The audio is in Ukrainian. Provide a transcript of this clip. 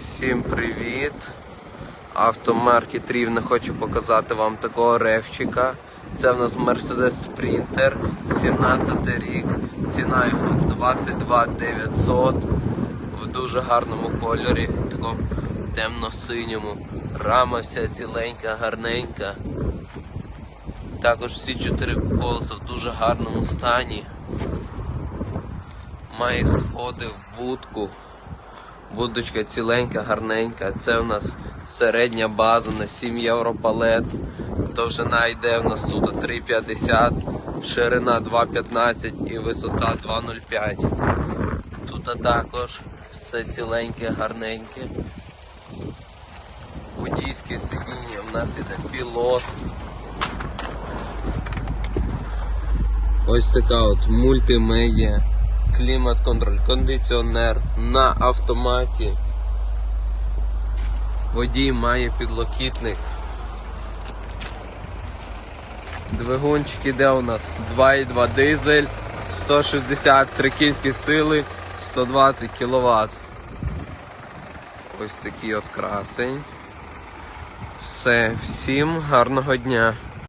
Всім привіт! Автомаркет Рівне хочу показати вам такого ревчика. Це в нас Mercedes Sprinter, 17 рік. Ціна його 22 900 в дуже гарному кольорі, в такому темно-синьому. Рама вся ціленька, гарненька. Також всі чотири колеса в дуже гарному стані. Має сходи в будку. Будочка ціленька, гарненька. Це у нас середня база на 7 євро палет. Довжина йде в нас тут 3,50, ширина 2,15 і висота 2,05. Тут також все ціленьке, гарненьке. Водійське сидіння в нас іде пілот. Ось така от мультимедіа, клімат-контроль, кондиціонер на автоматі. Водій має підлокітник. Двигунчик іде у нас 2,2 дизель, 163 кінські сили, 120 кВт. Ось такий от красень. Все, всім гарного дня.